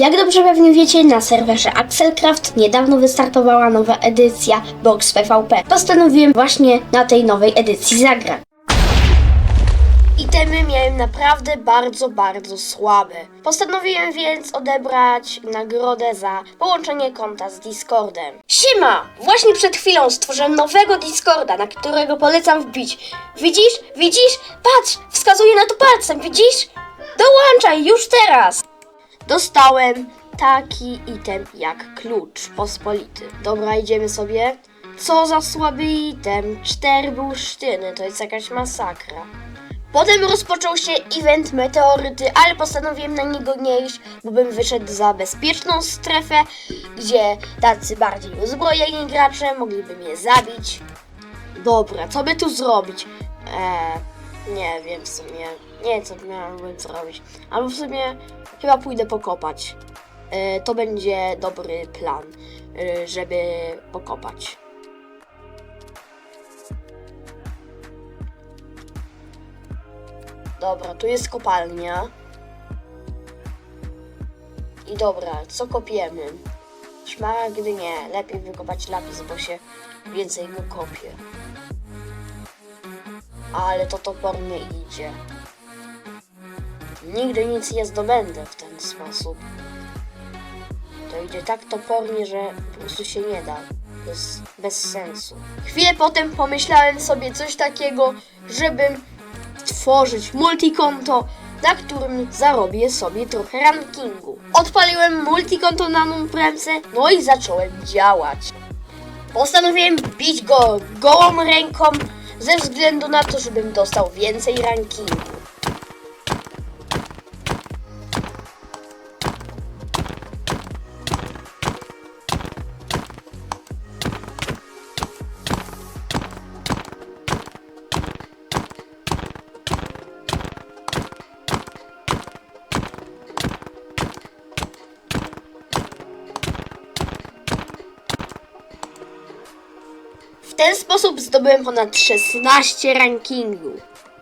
Jak dobrze pewnie wiecie, na serwerze Axelcraft niedawno wystartowała nowa edycja Box PvP. Postanowiłem właśnie na tej nowej edycji zagrać. Itemy miałem naprawdę bardzo, bardzo słabe. Postanowiłem więc odebrać nagrodę za połączenie konta z Discordem. Siema! Właśnie przed chwilą stworzyłem nowego Discorda, na którego polecam wbić. Widzisz? Widzisz? Patrz! Wskazuję na to palcem, widzisz? Dołączaj już teraz! Dostałem taki item jak klucz pospolity. Dobra, idziemy sobie. Co za słaby item. Cztery bursztyny, to jest jakaś masakra. Potem rozpoczął się event meteoryty, ale postanowiłem na niego nie iść, bo bym wyszedł za bezpieczną strefę, gdzie tacy bardziej uzbrojeni gracze mogliby mnie zabić. Dobra, co by tu zrobić? Eee, nie wiem w sumie. Nie wiem, co miałbym zrobić. Albo w sumie chyba pójdę pokopać. Eee, to będzie dobry plan, eee, żeby pokopać. Dobra, tu jest kopalnia. I dobra, co kopiemy? Szmaragdy nie, lepiej wykopać lapis, bo się więcej go kopie. Ale to topornie idzie. Nigdy nic nie zdobędę w ten sposób. To idzie tak topornie, że po prostu się nie da. To jest bez sensu. Chwilę potem pomyślałem sobie coś takiego, żebym tworzyć multikonto, na którym zarobię sobie trochę rankingu. Odpaliłem multikonto na Numpremce, no i zacząłem działać. Postanowiłem bić go gołą ręką ze względu na to, żebym dostał więcej rankingu. Ten sposób zdobyłem ponad 16 rankingu.